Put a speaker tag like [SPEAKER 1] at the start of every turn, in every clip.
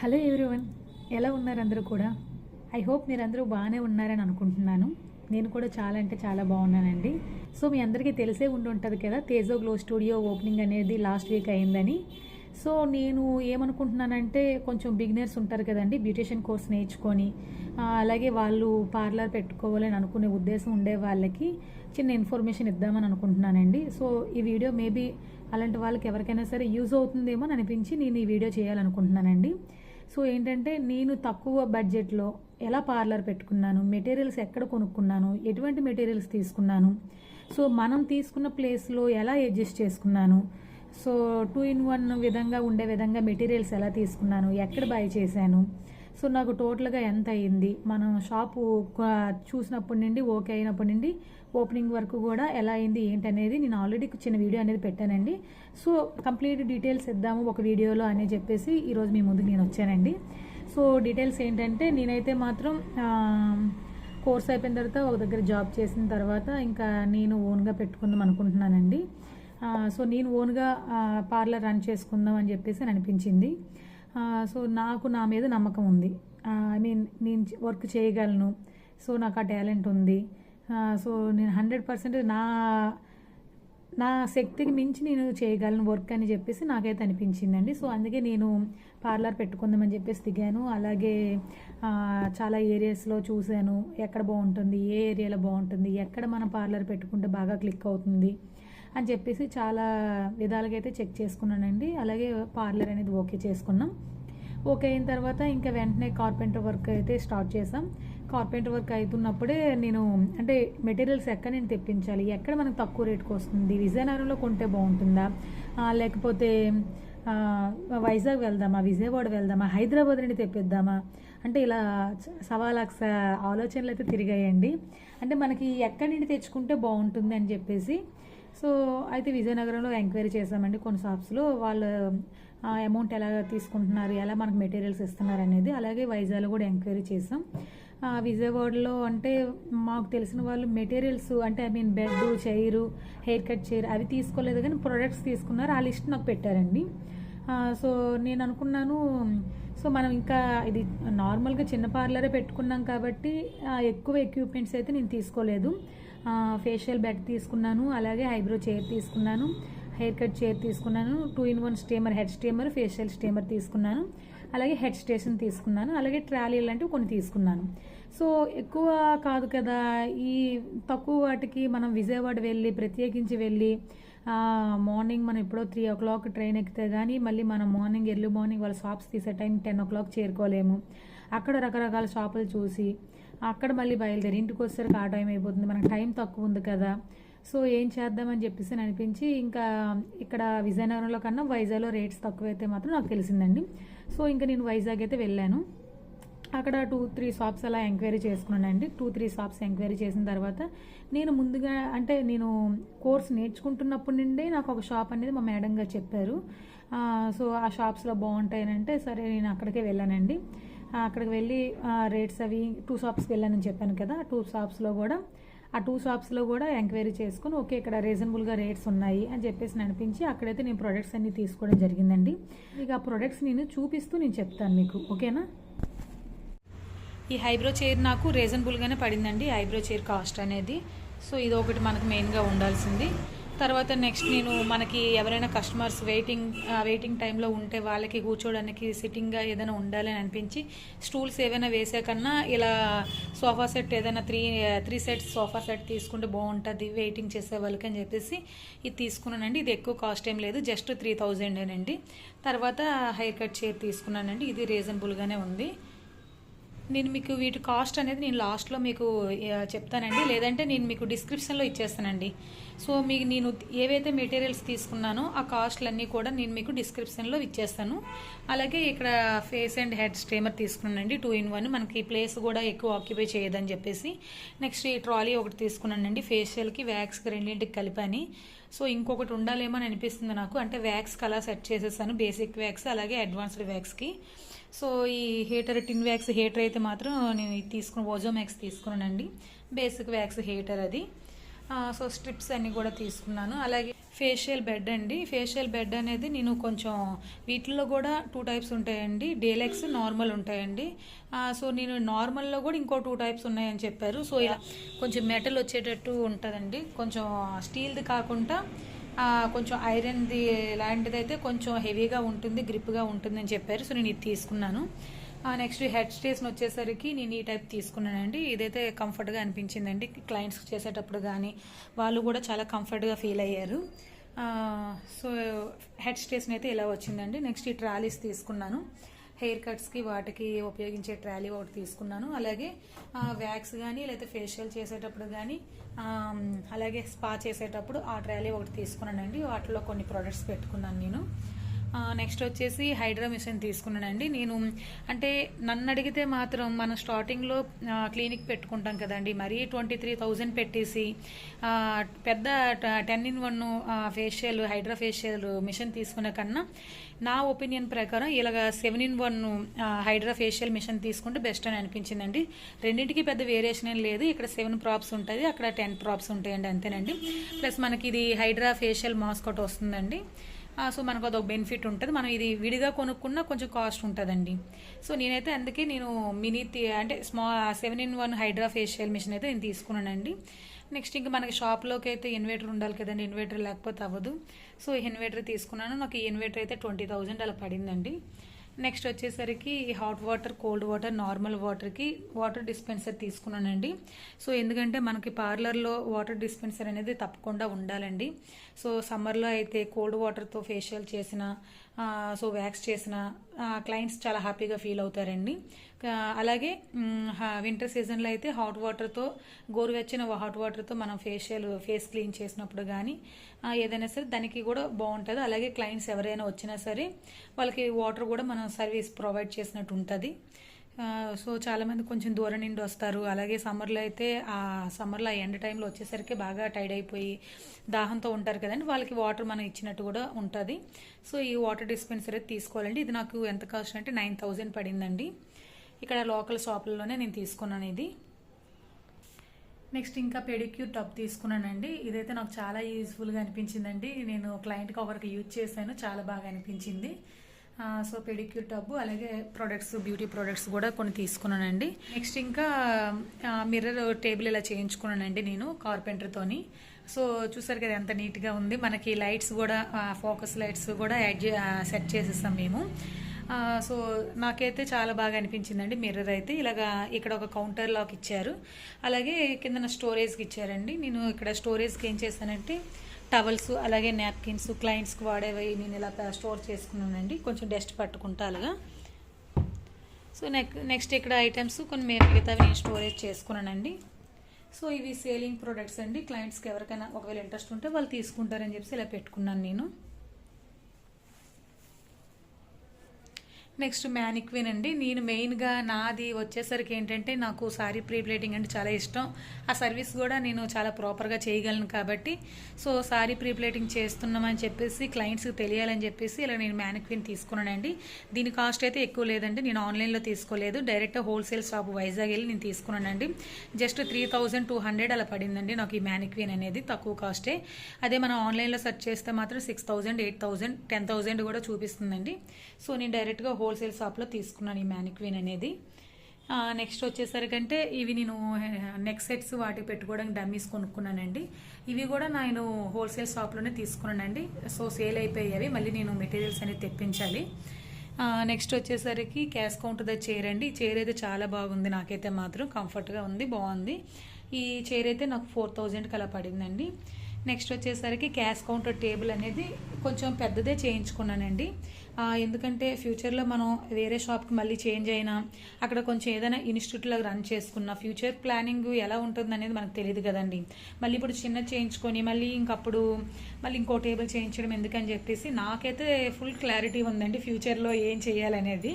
[SPEAKER 1] Hello everyone ఎలా ఉన్నారు అందరూ కూడా? ఐ హోప్ మీరందరూ బాగానే ఉన్నారని అనుకుంటున్నాను. నేను కూడా చాలా అంటే చాలా బాగున్నానండి. సో మీ అందరికీ తెలిసే ఉండి ఉంటుంది కదా తేజో గ్లో స్టూడియో ఓపెనింగ్ అనేది లాస్ట్ వీక్ అయిందని. సో నేను ఏమనుకుంటున్నానంటే కొంచెం బిగినర్స్ ఉంటారు కదండి బ్యూటిషియన్ కోర్స్ నేర్చుకొని అలాగే వాళ్ళు పార్లర్ పెట్టుకోవాలని అనుకునే ఉద్దేశం ఉండే వాళ్ళకి చిన్న ఇన్ఫర్మేషన్ ఇద్దామని అనుకుంటున్నానండి. సో ఈ వీడియో మేబీ అలాంటి వాళ్ళకి ఎవరికైనా సరే యూజ్ అవుతుందేమో అని అనిపించి నేను ఈ వీడియో చేయాలనుకుంటున్నానండి. సో ఏంటంటే నేను తక్కువ బడ్జెట్లో ఎలా పార్లర్ పెట్టుకున్నాను మెటీరియల్స్ ఎక్కడ కొనుక్కున్నాను ఎటువంటి మెటీరియల్స్ తీసుకున్నాను సో మనం తీసుకున్న ప్లేస్లో ఎలా అడ్జస్ట్ చేసుకున్నాను సో టూ ఇన్ వన్ విధంగా ఉండే విధంగా మెటీరియల్స్ ఎలా తీసుకున్నాను ఎక్కడ బై చేశాను సో నాకు టోటల్గా ఎంత అయ్యింది మనం షాపు చూసినప్పటి నుండి ఓకే అయినప్పటి నుండి ఓపెనింగ్ వరకు కూడా ఎలా అయింది ఏంటనేది నేను ఆల్రెడీ చిన్న వీడియో అనేది పెట్టానండి. సో కంప్లీట్ డీటెయిల్స్ ఇద్దాము ఒక వీడియోలో అని చెప్పేసి ఈరోజు మీ ముందుకు నేను వచ్చానండి. సో డీటెయిల్స్ ఏంటంటే నేనైతే మాత్రం కోర్స్ అయిపోయిన తర్వాత ఒక దగ్గర జాబ్ చేసిన తర్వాత ఇంకా నేను ఓన్గా పెట్టుకుందాం అనుకుంటున్నానండి. సో నేను ఓన్గా పార్లర్ రన్ చేసుకుందాం అని చెప్పేసి అనిపించింది. సో నాకు నా మీద నమ్మకం ఉంది. ఐ మీన్ నేను వర్క్ చేయగలను. సో నాకు ఆ టాలెంట్ ఉంది. సో నేను హండ్రెడ్ పర్సెంట్ నా నా శక్తికి మించి నేను చేయగలను వర్క్ అని చెప్పేసి నాకైతే అనిపించిందండి. సో అందుకే నేను పార్లర్ పెట్టుకుందామని చెప్పేసి దిగాను. అలాగే చాలా ఏరియాస్లో చూశాను. ఎక్కడ బాగుంటుంది? ఏ ఏరియాలో బాగుంటుంది? ఎక్కడ మనం పార్లర్ పెట్టుకుంటే బాగా క్లిక్ అవుతుంది? అని చెప్పేసి చాలా విధాలుగా అయితే చెక్ చేసుకున్నానండి. అలాగే పార్లర్ అనేది ఓకే చేసుకున్నాం. ఓకే అయిన తర్వాత ఇంకా వెంటనే కార్పెంటర్ వర్క్ అయితే స్టార్ట్ చేసాం కార్పెంటర్ వర్క్ అవుతున్నప్పుడే నేను అంటే మెటీరియల్స్ ఎక్కడ నేను తెప్పించాలి? ఎక్కడ మనకు తక్కువ రేట్కి వస్తుంది? విజయనగరంలో కొంటే బాగుంటుందా? లేకపోతే వైజాగ్ వెళ్దామా? విజయవాడ వెళ్దామా? హైదరాబాద్ నుండి తెప్పిద్దామా? అంటే ఇలా చ- ఆలోచనలు అయితే తిరిగాయండి. అంటే మనకి ఎక్కడి నుండి తెచ్చుకుంటే బాగుంటుంది అని చెప్పేసి సో అయితే విజయనగరంలో ఎంక్వైరీ చేసామండి కొన్ని షాప్స్లో. వాళ్ళు అమౌంట్ ఎలా తీసుకుంటున్నారు ఎలా మనకు మెటీరియల్స్ ఇస్తున్నారు అనేది అలాగే వైజాగ్లో కూడా ఎంక్వైరీ చేసాం విజయవాడలో అంటే మాకు తెలిసిన వాళ్ళు మెటీరియల్స్ అంటే I mean bed chair hair cut chair అవి తీసుకోలేదు కానీ ప్రొడక్ట్స్ తీసుకున్నారు. ఆ లిస్ట్ నాకు పెట్టారండి. సో నేను అనుకున్నాను సో మనం ఇంకా ఇది నార్మల్గా చిన్న పార్లరే పెట్టుకున్నాం కాబట్టి ఎక్కువ ఎక్విప్మెంట్స్ అయితే నేను తీసుకోలేదు. ఫేషియల్ బెడ్ తీసుకున్నాను అలాగే ఐబ్రో చైర్ తీసుకున్నాను హెయిర్ కట్ చైర్ తీసుకున్నాను two in one steamer head steamer facial steamer తీసుకున్నాను అలాగే హెడ్ స్టేషన్ తీసుకున్నాను అలాగే ట్రాలీ లాంటివి కొన్ని తీసుకున్నాను. సో ఎక్కువ కాదు కదా ఈ తక్కువ వాటికి మనం విజయవాడ వెళ్ళి ప్రత్యేకించి వెళ్ళి మార్నింగ్ మనం ఎప్పుడో త్రీ ఓ క్లాక్ ట్రైన్ ఎక్కితే కానీ మళ్ళీ మనం మార్నింగ్ ఎర్లీ మార్నింగ్ వాళ్ళ షాప్స్ తీసే టైం టెన్ ఓ క్లాక్ చేరుకోలేము. అక్కడ రకరకాల షాపులు చూసి అక్కడ మళ్ళీ బయలుదేరి ఇంటికి వచ్చేసరికి ఆ టైం అయిపోతుంది. మనకు టైం తక్కువ ఉంది కదా. సో ఏం చేద్దామని చెప్పేసి అని అనిపించి ఇంకా ఇక్కడ విజయనగరంలో కన్నా వైజాగ్లో రేట్స్ తక్కువైతే మాత్రం నాకు తెలిసిందండి. సో ఇంకా నేను వైజాగ్ అయితే వెళ్ళాను. అక్కడ టూ త్రీ షాప్స్ అలా ఎంక్వైరీ చేసుకున్నానండి. టూ త్రీ షాప్స్ ఎంక్వైరీ చేసిన తర్వాత నేను ముందుగా అంటే నేను కోర్స్ నేర్చుకుంటున్నప్పటి నుండే నాకు ఒక షాప్ అనేది మా మేడం గారు చెప్పారు. సో ఆ షాప్స్లో బాగుంటాయనంటే సరే నేను అక్కడికే వెళ్ళానండి. అక్కడికి వెళ్ళి రేట్స్ అవి టూ షాప్స్కి వెళ్ళానని చెప్పాను కదా టూ షాప్స్లో కూడా ఆ టూ షాప్స్లో కూడా ఎంక్వైరీ చేసుకుని ఓకే ఇక్కడ రీజనబుల్గా రేట్స్ ఉన్నాయి అని చెప్పేసి నడిపించి అనిపించి అక్కడైతే నేను ప్రొడక్ట్స్ అన్ని తీసుకోవడం జరిగిందండి. ఇక ఆ ప్రొడక్ట్స్ నేను చూపిస్తూ నేను చెప్తాను మీకు ఓకేనా ఈ హైబ్రో చైర్ నాకు రీజనబుల్గానే పడిందండి ఐబ్రో చైర్ కాస్ట్ అనేది. సో ఇది ఒకటి మనకు మెయిన్గా ఉండాల్సింది. తర్వాత నెక్స్ట్ నేను మనకి ఎవరైనా కస్టమర్స్ వెయిటింగ్ వెయిటింగ్ టైంలో ఉంటే వాళ్ళకి కూర్చోవడానికి సిట్టింగ్గా ఏదైనా ఉండాలి అని అనిపించి స్టూల్స్ ఏవైనా వేసే కన్నా ఇలా సోఫా సెట్ ఏదైనా three three sets sofa set తీసుకుంటే బాగుంటుంది వెయిటింగ్ చేసే వాళ్ళకి అని చెప్పేసి ఇది తీసుకున్నానండి. ఇది ఎక్కువ కాస్ట్ ఏం లేదు జస్ట్ త్రీ థౌజండేనండి తర్వాత హెయిర్ కట్ చైర్ తీసుకున్నానండి. ఇది రీజనబుల్గానే ఉంది. నేను మీకు వీటి కాస్ట్ అనేది నేను లాస్ట్లో మీకు చెప్తానండి. లేదంటే నేను మీకు డిస్క్రిప్షన్లో ఇచ్చేస్తానండి. సో మీకు నేను ఏవైతే మెటీరియల్స్ తీసుకున్నానో ఆ కాస్ట్లన్నీ కూడా నేను మీకు డిస్క్రిప్షన్లో ఇచ్చేస్తాను. అలాగే ఇక్కడ ఫేస్ అండ్ హెడ్ స్ట్రీమర్ తీసుకున్నానండి. టూ ఇన్ వన్ మనకి ప్లేస్ కూడా ఎక్కువ ఆక్యుపై చేయదని చెప్పేసి. నెక్స్ట్ ఈ ట్రాలీ ఒకటి తీసుకున్నానండి. ఫేషియల్కి వ్యాక్స్కి రెండింటికి కలిపని. సో ఇంకొకటి ఉండాలేమో అని అనిపిస్తుంది నాకు. అంటే వ్యాక్స్కి అలా సెట్ చేసేసాను. బేసిక్ వ్యాక్స్ అలాగే అడ్వాన్స్డ్ వ్యాక్స్కి సో ఈ హీటర్ టిన్ వ్యాక్స్ హీటర్ అయితే మాత్రం నేను ఇది తీసుకుని ఓజో మ్యాక్స్ తీసుకున్నానండి. బేసిక్ వ్యాక్స్ హీటర్ అది. సో స్ట్రిప్స్ అన్నీ కూడా తీసుకున్నాను. అలాగే ఫేషియల్ బెడ్ అండి. ఫేషియల్ బెడ్ అనేది నేను కొంచెం వీటిల్లో కూడా టూ టైప్స్ ఉంటాయండి. డేలెక్స్ నార్మల్ ఉంటాయండి. సో నేను నార్మల్లో కూడా ఇంకో టూ టైప్స్ ఉన్నాయని చెప్పారు. సో ఇలా కొంచెం మెటల్ వచ్చేటట్టు ఉంటుందండి. కొంచెం స్టీల్ది కాకుండా కొంచెం ఐరన్ది లాంటిదైతే కొంచెం హెవీగా ఉంటుంది గ్రిప్గా ఉంటుంది అని చెప్పారు. సో నేను ఇది తీసుకున్నాను. నెక్స్ట్ హెడ్ స్టేషన్ వచ్చేసరికి నేను ఈ టైప్ తీసుకున్నానండి. ఇదైతే కంఫర్ట్గా అనిపించిందండి. క్లయింట్స్ చేసేటప్పుడు కానీ వాళ్ళు కూడా చాలా కంఫర్ట్గా ఫీల్ అయ్యారు. సో హెడ్ స్టేషన్ అయితే ఇలా వచ్చిందండి. నెక్స్ట్ ఈ ట్రాలీస్ తీసుకున్నాను. హెయిర్ కట్స్కి వాటికి ఉపయోగించే ట్రాలీ ఒకటి తీసుకున్నాను. అలాగే వ్యాక్స్ కానీ లేకపోతే ఫేషియల్ చేసేటప్పుడు కానీ అలాగే స్పా చేసేటప్పుడు ఆ ట్రాలీ ఒకటి తీసుకున్నానండి. వాటిలో కొన్ని ప్రొడక్ట్స్ పెట్టుకున్నాను నేను. నెక్స్ట్ వచ్చేసి హైడ్రా మిషన్ తీసుకున్నానండి. నేను అంటే నన్ను అడిగితే మాత్రం మనం స్టార్టింగ్లో క్లినిక్ పెట్టుకుంటాం కదండి. మరీ ట్వంటీ త్రీ థౌజండ్ పెట్టేసి పెద్ద ten in one facial hydra facial machine తీసుకునే కన్నా నా ఒపీనియన్ ప్రకారం ఇలాగ seven in one hydra facial machine తీసుకుంటే బెస్ట్ అని అనిపించిందండి. రెండింటికి పెద్ద వేరియేషన్ ఏం లేదు. ఇక్కడ సెవెన్ ప్రాప్స్ ఉంటుంది. అక్కడ టెన్ ప్రాప్స్ ఉంటాయండి అంతేనండి. ప్లస్ మనకి ఇది హైడ్రా ఫేషియల్ మాస్క్ ఒకటి వస్తుందండి. సో మనకు అదొక బెనిఫిట్ ఉంటుంది. మనం ఇది విడిగా కొనుక్కున్నా కొంచెం కాస్ట్ ఉంటుందండి. సో నేనైతే అందుకే నేను మినీ తి- అంటే స్మా seven in one hydra facial machine అయితే నేను తీసుకున్నానండి. నెక్స్ట్ ఇంకా మనకి షాప్లోకి అయితే ఇన్వర్టర్ ఉండాలి కదండి. ఇన్వర్టర్ లేకపోతే అవ్వదు. సో ఇన్వర్టర్ తీసుకున్నాను. నాకు ఈ ఇన్వర్టర్ అయితే ట్వంటీ థౌజండ్ అలా పడిందండి. నెక్స్ట్ వచ్చేసరికి hot water cold water normal వాటర్కి వాటర్ డిస్పెన్సర్ తీసుకున్నానండి. సో ఎందుకంటే మనకి పార్లర్లో వాటర్ డిస్పెన్సర్ అనేది తప్పకుండా ఉండాలండి. సో సమ్మర్లో అయితే కోల్డ్ వాటర్తో ఫేషియల్ చేసిన సో వ్యాక్స్ చేసిన క్లయింట్స్ చాలా హ్యాపీగా ఫీల్ అవుతారండి. అలాగే వింటర్ సీజన్లో అయితే హాట్ వాటర్తో గోరువెచ్చిన హాట్ వాటర్తో మనం ఫేషియల్ ఫేస్ క్లీన్ చేసినప్పుడు కానీ ఏదైనా సరే దానికి కూడా బాగుంటుంది. అలాగే క్లయింట్స్ ఎవరైనా వచ్చినా సరే వాళ్ళకి వాటర్ కూడా మనం సర్వీస్ ప్రొవైడ్ చేసినట్టు ఉంటుంది. సో చాలామంది కొంచెం దూరం నుండి వస్తారు. అలాగే సమ్మర్లో అయితే ఆ సమ్మర్లో ఆ టైంలో వచ్చేసరికి బాగా టైడ్ అయిపోయి దాహంతో ఉంటారు కదండి. వాళ్ళకి వాటర్ మనం ఇచ్చినట్టు కూడా ఉంటుంది. సో ఈ వాటర్ డిస్పెన్సరీ తీసుకోవాలండి. ఇది నాకు ఎంత కాస్ట్ అంటే నైన్ థౌజండ్ పడిందండి. ఇక్కడ లోకల్ షాపుల్లోనే నేను తీసుకున్నాను ఇది. నెక్స్ట్ ఇంకా పెడిక్యూర్ టబ్ తీసుకున్నానండి. ఇదైతే నాకు చాలా యూజ్ఫుల్గా అనిపించిందండి. నేను క్లయింట్కి ఒకరికి యూజ్ చేశాను. చాలా బాగా అనిపించింది. సో పెడిక్యూర్ టబ్బు అలాగే ప్రొడక్ట్స్ బ్యూటీ ప్రొడక్ట్స్ కూడా కొన్ని తీసుకున్నానండి. నెక్స్ట్ ఇంకా మిర్రర్ టేబుల్ ఇలా చేయించుకున్నానండి నేను కార్పెంటర్తోని. సో చూసారు కదా ఎంత నీట్గా ఉంది. మనకి లైట్స్ కూడా ఫోకస్ లైట్స్ కూడా యాడ్ సెట్ చేసేస్తాం మేము. సో నాకైతే చాలా బాగా అనిపించిందండి మిర్రర్ అయితే. ఇలాగా ఇక్కడ ఒక కౌంటర్ లాక్ ఇచ్చారు. అలాగే కింద స్టోరేజ్కి ఇచ్చారండి. నేను ఇక్కడ స్టోరేజ్కి ఏం చేశానంటే టవల్స్ అలాగే నాప్కిన్స్ క్లయింట్స్కి వాడేవి నేను ఇలా స్టోర్ చేసుకున్నానండి. కొంచెం డస్ట్ పట్టుకుంటా అలాగా సో నెక్ నెక్స్ట్ ఇక్కడ ఐటమ్స్ కొన్ని మేము మిగతావి నేను స్టోరేజ్ చేసుకున్నానండి. సో ఇవి సేలింగ్ ప్రొడక్ట్స్ అండి. క్లయింట్స్కి ఎవరికైనా ఒకవేళ ఇంట్రెస్ట్ ఉంటే వాళ్ళు తీసుకుంటారని చెప్పి ఇలా పెట్టుకున్నాను నేను. నెక్స్ట్ మ్యానిక్విన్ అండి. నేను మెయిన్గా నాది వచ్చేసరికి ఏంటంటే నాకు సారీ ప్రీ ప్లేటింగ్ అంటే చాలా ఇష్టం. ఆ సర్వీస్ కూడా నేను చాలా ప్రాపర్గా చేయగలను కాబట్టి. సో సారీ ప్రీ ప్లేటింగ్ చేస్తున్నామని చెప్పేసి క్లయింట్స్కి తెలియాలని చెప్పేసి ఇలా నేను మ్యానిక్విన్ తీసుకున్నానండి. దీని కాస్ట్ అయితే ఎక్కువ లేదండి. నేను ఆన్లైన్లో తీసుకోలేదు. డైరెక్ట్ హోల్సేల్ షాప్ వైజాగ్ వెళ్ళి నేను తీసుకున్నానండి. Just three thousand two hundred అలా పడిందండి నాకు ఈ మ్యానిక్విన్ అనేది తక్కువ కాస్టే. అదే మనం ఆన్లైన్లో సెర్చ్ చేస్తే మాత్రం six thousand eight thousand ten thousand కూడా చూపిస్తుందండి. సో నేను డైరెక్ట్గా హోల్ హోల్సేల్ షాప్లో తీసుకున్నాను ఈ మ్యానిక్విన్ అనేది. నెక్స్ట్ వచ్చేసరికంటే ఇవి నేను నెక్ సెట్స్ వాటికి పెట్టుకోవడానికి డమ్మీస్ కొనుక్కున్నానండి. ఇవి కూడా నేను హోల్సేల్ షాప్లోనే తీసుకున్నానండి. సో సేల్ అయిపోయేవి మళ్ళీ నేను మెటీరియల్స్ అనేది తెప్పించాలి. నెక్స్ట్ వచ్చేసరికి క్యాష్ కౌంటర్ ద చైర్ అండి. ఈ చైర్ అయితే చాలా బాగుంది. నాకైతే మాత్రం కంఫర్ట్గా ఉంది బాగుంది. ఈ చైర్ అయితే నాకు ఫోర్ థౌజండ్కి అలా పడిందండి. నెక్స్ట్ వచ్చేసరికి క్యాష్ కౌంటర్ టేబుల్ అనేది కొంచెం పెద్దదే చేయించుకున్నానండి. ఎందుకంటే ఫ్యూచర్లో మనం వేరే షాప్కి మళ్ళీ చేంజ్ అయినా అక్కడ కొంచెం ఏదైనా ఇన్స్టిట్యూట్లో రన్ చేసుకున్న ఫ్యూచర్ ప్లానింగ్ ఎలా ఉంటుంది అనేది మనకు తెలియదు కదండి. మళ్ళీ ఇప్పుడు చిన్న చేయించుకొని మళ్ళీ ఇంకప్పుడు మళ్ళీ ఇంకో టేబుల్ చేయించడం ఎందుకని చెప్పేసి నాకైతే ఫుల్ క్లారిటీ ఉందండి ఫ్యూచర్లో ఏం చేయాలనేది.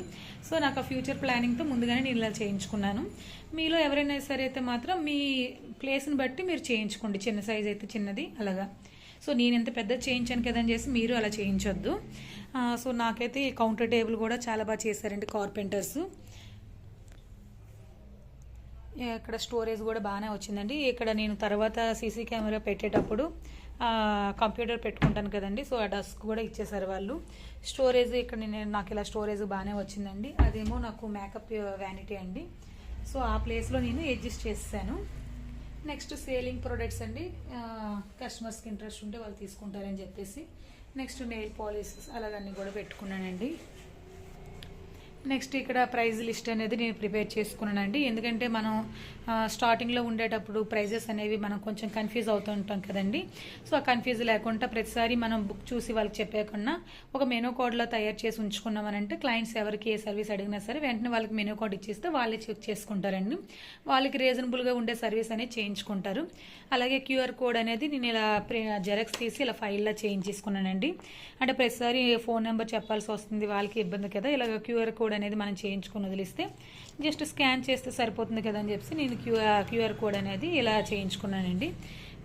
[SPEAKER 1] సో నాకు ఆ ఫ్యూచర్ ప్లానింగ్తో ముందుగానే నేను ఇలా చేయించుకున్నాను. మీలో ఎవరైనా సరే అయితే మాత్రం మీ ప్లేస్ని బట్టి మీరు చేయించుకోండి. చిన్న సైజ్ అయితే చిన్నది అలాగా? సో నేను ఎంత పెద్ద చేయించాను కదని చేసి మీరు అలా చేయించొద్దు. సో నాకైతే ఈ కౌంటర్ టేబుల్ కూడా చాలా బాగా చేశారండి కార్పెంటర్స్. ఇక్కడ స్టోరేజ్ కూడా బాగానే వచ్చిందండి. ఇక్కడ నేను తర్వాత సీసీ కెమెరా పెట్టేటప్పుడు కంప్యూటర్ పెట్టుకుంటాను కదండి. సో ఆ డస్క్ కూడా ఇచ్చేసారు వాళ్ళు. స్టోరేజ్ ఇక్కడ నేను నాకు ఇలా స్టోరేజ్ బాగానే వచ్చిందండి. అదేమో నాకు మేకప్ వ్యానిటీ అండి. సో ఆ ప్లేస్లో నేను అడ్జస్ట్ చేసాను నెక్స్ట్ సేలింగ్ ప్రొడక్ట్స్ అండి కస్టమర్స్కి ఇంట్రెస్ట్ ఉంటే వాళ్ళు తీసుకుంటారని చెప్పేసి నెక్స్ట్ నెయిల్ పాలిష్ అలాగన్నీ కూడా పెట్టుకున్నానండి. నెక్స్ట్ ఇక్కడ ప్రైజ్ లిస్ట్ అనేది నేను ప్రిపేర్ చేసుకున్నానండి. ఎందుకంటే మనం స్టార్టింగ్లో ఉండేటప్పుడు ప్రైజెస్ అనేవి మనం కొంచెం కన్ఫ్యూజ్ అవుతూ ఉంటాం కదండి. సో ఆ కన్ఫ్యూజ్ లేకుండా ప్రతిసారి మనం బుక్ చూసి వాళ్ళకి చెప్పేయకుండా ఒక మెనూ కోడ్లో తయారు చేసి ఉంచుకున్నామనంటే క్లయింట్స్ ఎవరికి ఏ సర్వీస్ అడిగినా సరే వెంటనే వాళ్ళకి మెనూ కోడ్ ఇచ్చేస్తే వాళ్ళే చెక్ చేసుకుంటారండి. వాళ్ళకి రీజనబుల్గా ఉండే సర్వీస్ అనేది చేయించుకుంటారు. అలాగే క్యూఆర్ కోడ్ అనేది నేను ఇలా జెరాక్స్ తీసి ఇలా ఫైల్లో చేయించేసుకున్నానండి అంటే ప్రతిసారి ఫోన్ నెంబర్ చెప్పాల్సి వస్తుంది వాళ్ళకి ఇబ్బంది కదా ఇలాగ క్యూఆర్ కోడ్ అనేది మనం చేయించుకుని వదిలిస్తే జస్ట్ స్కాన్ చేస్తే సరిపోతుంది కదా అని చెప్పి నేను క్యూఆర్ క్యూఆర్ కోడ్ అనేది ఇలా చేయించుకున్నానండి.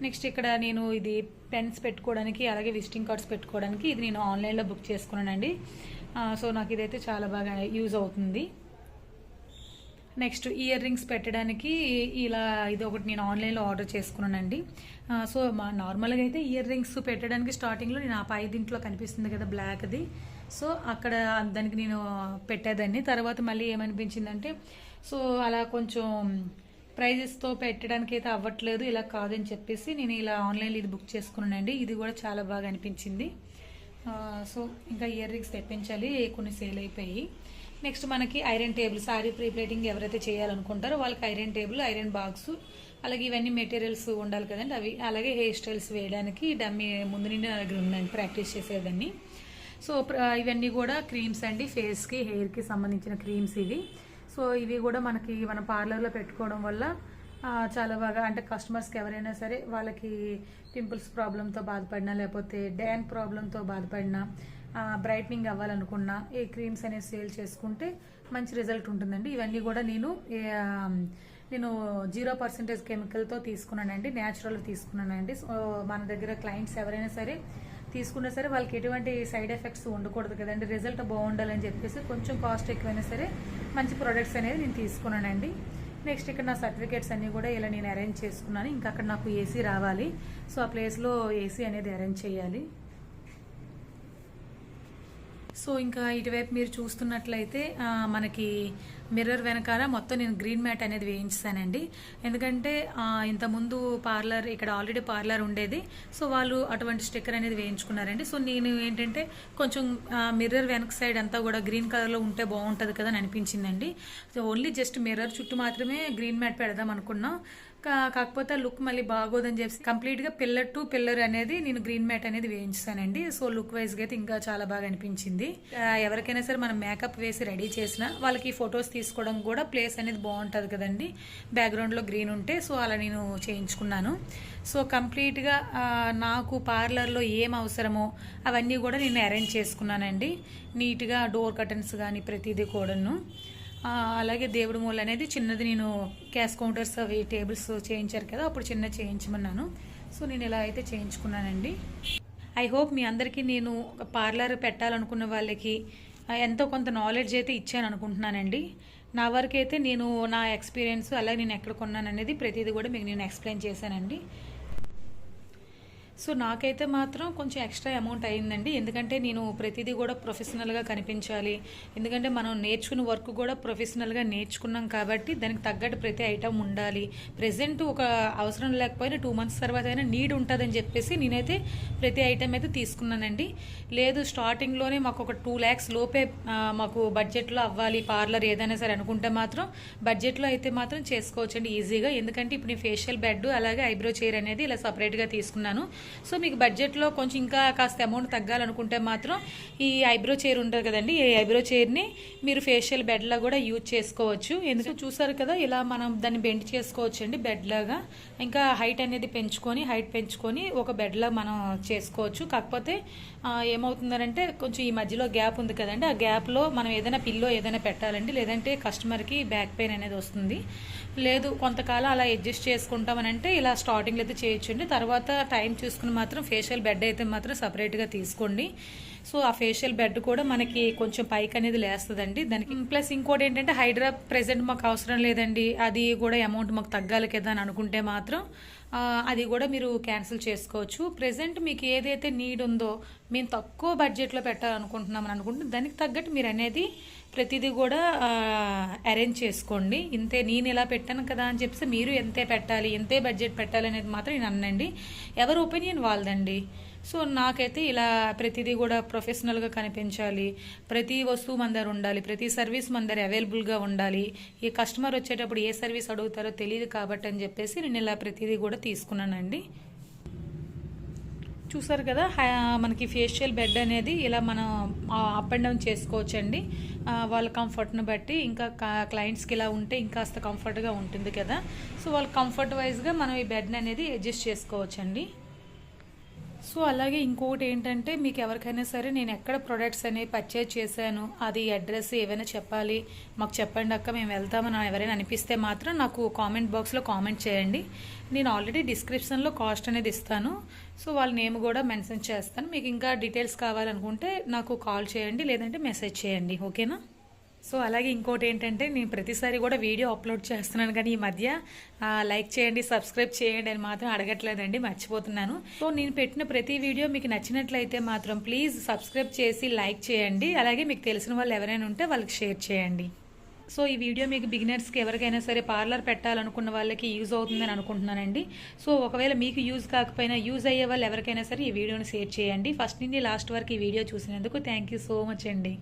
[SPEAKER 1] నెక్స్ట్ ఇక్కడ నేను ఇది పెన్స్ పెట్టుకోవడానికి అలాగే విజిటింగ్ కార్డ్స్ పెట్టుకోవడానికి ఇది నేను ఆన్లైన్లో బుక్ చేసుకున్నానండి. సో నాకు ఇదైతే చాలా బాగా యూజ్ అవుతుంది. నెక్స్ట్ ఇయర్ రింగ్స్ పెట్టడానికి ఇలా ఇది ఒకటి నేను ఆన్లైన్లో ఆర్డర్ చేసుకున్నానండి. సో మా నార్మల్గా అయితే ఇయర్ రింగ్స్ పెట్టడానికి స్టార్టింగ్లో నేను ఆ పై దీంట్లో కనిపిస్తుంది కదా బ్లాక్ది సో అక్కడ దానికి నేను పెట్టేదాన్ని. తర్వాత మళ్ళీ ఏమనిపించిందంటే సో అలా కొంచెం ప్రైజెస్తో పెట్టడానికి అయితే అవ్వట్లేదు ఇలా కాదని చెప్పేసి నేను ఇలా ఆన్లైన్లో ఇది బుక్ చేసుకున్నానండి. ఇది కూడా చాలా బాగా అనిపించింది. సో ఇంకా ఇయర్ రింగ్స్ తెప్పించాలి కొన్ని సేల్ అయిపోయి నెక్స్ట్ మనకి iron table sari pre pleating ఎవరైతే చేయాలనుకుంటారో వాళ్ళకి ఐరన్ టేబుల్ ఐరన్ బాక్స్ అలాగే ఇవన్నీ మెటీరియల్స్ ఉండాలి కదండి అవి. అలాగే హెయిర్ స్టైల్స్ వేయడానికి డమ్మీ ముందు నుండి నా దగ్గర ఉందండి ప్రాక్టీస్ చేసేదాన్ని. సో ప్ర- ఇవన్నీ కూడా క్రీమ్స్ అండి ఫేస్కి హెయిర్కి సంబంధించిన క్రీమ్స్ ఇవి. సో ఇవి కూడా మనకి మన పార్లర్లో పెట్టుకోవడం వల్ల చాలా బాగా అంటే కస్టమర్స్కి ఎవరైనా సరే వాళ్ళకి పింపుల్స్ ప్రాబ్లంతో బాధపడినా లేకపోతే డ్యాన్ ప్రాబ్లంతో బాధపడినా బ్రైట్నింగ్ అవ్వాలనుకున్నా ఈ క్రీమ్స్ అనేవి సేల్ చేసుకుంటే మంచి రిజల్ట్ ఉంటుందండి. ఇవన్నీ కూడా నేను నేను జీరో పర్సెంటేజ్ కెమికల్తో తీసుకున్నానండి న్యాచురల్ తీసుకున్నానండి. సో మన దగ్గర క్లయింట్స్ ఎవరైనా సరే తీసుకున్నా సరే వాళ్ళకి ఎటువంటి సైడ్ ఎఫెక్ట్స్ ఉండకూడదు కదండి. రిజల్ట్ బాగుండాలని చెప్పేసి కొంచెం కాస్ట్ ఎక్కువైనా సరే మంచి ప్రొడక్ట్స్ అనేది నేను తీసుకున్నానండి. నెక్స్ట్ ఇక్కడ నా సర్టిఫికేట్స్ అన్నీ కూడా ఇలా నేను అరేంజ్ చేసుకున్నాను. ఇంకా అక్కడ నాకు ఏసీ రావాలి. సో ఆ ప్లేస్లో ఏసీ అనేది అరేంజ్ చేయాలి. సో ఇంకా ఇటువైపు మీరు చూస్తున్నట్లయితే మనకి మిర్రర్ వెనకాల మొత్తం నేను గ్రీన్ మ్యాట్ అనేది వేయించానండి ఎందుకంటే ఇంతకుముందు పార్లర్ ఇక్కడ ఆల్రెడీ పార్లర్ ఉండేది. సో వాళ్ళు అటువంటి స్టిక్కర్ అనేది వేయించుకున్నారండి. సో నేను ఏంటంటే కొంచెం మిర్రర్ వెనక సైడ్ అంతా కూడా గ్రీన్ కలర్లో ఉంటే బాగుంటుంది కదా అని అనిపించిందండి. సో ఓన్లీ జస్ట్ మిర్రర్ చుట్టూ మాత్రమే గ్రీన్ మ్యాట్ పెడదాం అనుకున్నాం. కాకపోతే లుక్ మళ్ళీ బాగోదని చెప్పి కంప్లీట్గా పిల్లర్ టు పిల్లర్ అనేది నేను గ్రీన్ మ్యాట్ అనేది వేయించానండి. సో లుక్ వైజ్గా అయితే ఇంకా చాలా బాగా అనిపించింది. ఎవరికైనా సరే మనం మేకప్ వేసి రెడీ చేసిన వాళ్ళకి ఫొటోస్ తీసుకోవడం కూడా ప్లేస్ అనేది బాగుంటుంది కదండి. బ్యాక్గ్రౌండ్లో గ్రీన్ ఉంటే సో అలా నేను చేయించుకున్నాను. సో కంప్లీట్గా నాకు పార్లర్లో ఏం అవసరమో అవన్నీ కూడా నేను అరేంజ్ చేసుకున్నానండి. నీట్గా డోర్ కర్టన్స్ కానీ ప్రతిదీ కూడాను. అలాగే దేవుడి మూల అనేది చిన్నది నేను క్యాష్ కౌంటర్స్ అవి టేబుల్స్ చేయించారు కదా అప్పుడు చిన్న చేయించమన్నాను. సో నేను ఇలా అయితే చేయించుకున్నానండి. ఐ హోప్ మీ అందరికీ నేను ఒక పార్లర్ పెట్టాలనుకున్న వాళ్ళకి ఎంతో కొంత నాలెడ్జ్ అయితే ఇచ్చాను అనుకుంటున్నానండి నా వరకు అయితే నేను నా ఎక్స్పీరియన్స్ అలాగే నేను ఎక్కడ కొన్నాను అనేది ప్రతిదీ కూడా మీకు నేను ఎక్స్ప్లెయిన్ చేశానండి. సో నాకైతే మాత్రం కొంచెం ఎక్స్ట్రా అమౌంట్ అయిందండి ఎందుకంటే నేను ప్రతిదీ కూడా ప్రొఫెషనల్గా కనిపించాలి. ఎందుకంటే మనం నేర్చుకున్న వర్క్ కూడా ప్రొఫెషనల్గా నేర్చుకున్నాం కాబట్టి దానికి తగ్గట్టు ప్రతి ఐటమ్ ఉండాలి. ప్రజెంట్ ఒక అవసరం లేకపోయినా టూ మంత్స్ తర్వాత అయినా నీడ్ ఉంటుందని చెప్పేసి నేనైతే ప్రతి ఐటమ్ అయితే తీసుకున్నానండి. లేదు స్టార్టింగ్లోనే మాకు ఒక టూ ల్యాక్స్ లోపే మాకు బడ్జెట్లో అవ్వాలి పార్లర్ ఏదైనా సరే అనుకుంటే మాత్రం బడ్జెట్లో అయితే మాత్రం చేసుకోవచ్చండి ఈజీగా. ఎందుకంటే ఇప్పుడు నేను ఫేషియల్ బెడ్ అలాగే ఐబ్రో చైర్ అనేది ఇలా సపరేట్గా తీసుకున్నాను. సో మీకు బడ్జెట్లో కొంచెం ఇంకా కాస్త అమౌంట్ తగ్గాలనుకుంటే మాత్రం ఈ ఐబ్రో చైర్ ఉంటుంది కదండి ఈ ఐబ్రో చైర్ని మీరు ఫేషియల్ బెడ్లా కూడా యూజ్ చేసుకోవచ్చు. ఎందుకంటే చూసారు కదా ఇలా మనం దాన్ని బెండ్ చేసుకోవచ్చు అండి బెడ్ లాగా. ఇంకా హైట్ అనేది పెంచుకొని హైట్ పెంచుకొని ఒక బెడ్లా మనం చేసుకోవచ్చు. కాకపోతే ఏమవుతుందంటే ఏమవుతుందనంటే కొంచెం ఈ మధ్యలో గ్యాప్ ఉంది కదండి ఆ గ్యాప్లో మనం ఏదైనా పిల్లో ఏదైనా పెట్టాలండి లేదంటే కస్టమర్కి బ్యాక్ పెయిన్ అనేది వస్తుంది. లేదు కొంతకాలం అలా అడ్జస్ట్ చేసుకుంటామనంటే ఇలా స్టార్టింగ్లో అయితే చేయొచ్చండి. తర్వాత టైం చూసుకుని మాత్రం ఫేషియల్ బెడ్ అయితే మాత్రం సపరేట్గా తీసుకోండి. సో ఆ ఫేషియల్ బెడ్ కూడా మనకి కొంచెం పైకి అనేది లేస్తుందండి. దానికి ప్లస్ ఇంకోటి ఏంటంటే హైడ్రా ప్రెసెంట్ మాకు అవసరం లేదండి. అది కూడా అమౌంట్ మాకు తగ్గాలి కదా అని అనుకుంటే మాత్రం అది కూడా మీరు క్యాన్సిల్ చేసుకోవచ్చు. ప్రెసెంట్ మీకు ఏదైతే నీడ్ ఉందో మేము తక్కువ బడ్జెట్లో పెట్టాలనుకుంటున్నామని అనుకుంటే దానికి తగ్గట్టు మీరు అనేది ప్రతిదీ కూడా అరేంజ్ చేసుకోండి. ఇంతే నేను ఇలా పెట్టాను కదా అని చెప్పేసి మీరు ఎంతే పెట్టాలి ఎంతే బడ్జెట్ పెట్టాలి అనేది మాత్రం నేను అనండి ఎవరి ఒపీనియన్ వాళ్ళదండి. సో నాకైతే ఇలా ప్రతిదీ కూడా ప్రొఫెషనల్గా కనిపించాలి. ప్రతి వస్తువు మన దగ్గర ఉండాలి. ప్రతి సర్వీస్ మన దగ్గర అవైలబుల్గా ఉండాలి. ఈ కస్టమర్ వచ్చేటప్పుడు ఏ సర్వీస్ అడుగుతారో తెలియదు కాబట్టి అని చెప్పేసి నేను ఇలా ప్రతిదీ కూడా తీసుకున్నానండి. చూసారు కదా మనకి ఫేషియల్ బెడ్ అనేది ఇలా మనం అప్ అండ్ డౌన్ చేసుకోవచ్చండి. వాళ్ళ కంఫర్ట్ని బట్టి ఇంకా క్లయింట్స్కి ఇలా ఉంటే ఇంకాస్త కంఫర్ట్గా ఉంటుంది కదా. సో వాళ్ళ కంఫర్ట్ వైజ్గా మనం ఈ బెడ్ని అనేది అడ్జస్ట్ చేసుకోవచ్చండి. సో అలాగే ఇంకొకటి ఏంటంటే మీకు ఎవరికైనా సరే నేను ఎక్కడ ప్రొడక్ట్స్ అనేవి పర్చేజ్ చేశాను అది అడ్రస్ ఏమైనా చెప్పాలి మాకు చెప్పండి అక్క మేము వెళ్తామని ఎవరైనా అనిపిస్తే మాత్రం నాకు కామెంట్ బాక్స్లో కామెంట్ చేయండి. నేను ఆల్రెడీ డిస్క్రిప్షన్లో కాస్ట్ అనేది ఇస్తాను. సో వాళ్ళ నేమ్ కూడా మెన్షన్ చేస్తాను. మీకు ఇంకా డీటెయిల్స్ కావాలనుకుంటే నాకు కాల్ చేయండి లేదంటే మెసేజ్ చేయండి. ఓకేనా సో అలాగే ఇంకోటి ఏంటంటే నేను ప్రతిసారి కూడా వీడియో అప్లోడ్ చేస్తున్నాను కానీ ఈ మధ్య లైక్ చేయండి సబ్స్క్రైబ్ చేయండి అని మాత్రం అడగట్లేదండి మర్చిపోతున్నాను. సో నేను పెట్టిన ప్రతి వీడియో మీకు నచ్చినట్లయితే మాత్రం ప్లీజ్ సబ్స్క్రైబ్ చేసి లైక్ చేయండి. అలాగే మీకు తెలిసిన వాళ్ళు ఎవరైనా ఉంటే వాళ్ళకి షేర్ చేయండి. సో ఈ వీడియో మీకు బిగినర్స్కి ఎవరికైనా సరే పార్లర్ పెట్టాలనుకున్న వాళ్ళకి యూజ్ అవుతుందని అనుకుంటున్నానండి. సో ఒకవేళ మీకు యూజ్ కాకపోయినా యూజ్ అయ్యే వాళ్ళు ఎవరికైనా సరే ఈ వీడియోని షేర్ చేయండి. ఫస్ట్ నుండి లాస్ట్ వరకు ఈ వీడియో చూసినందుకు థ్యాంక్ యూ సో మచ్ అండి.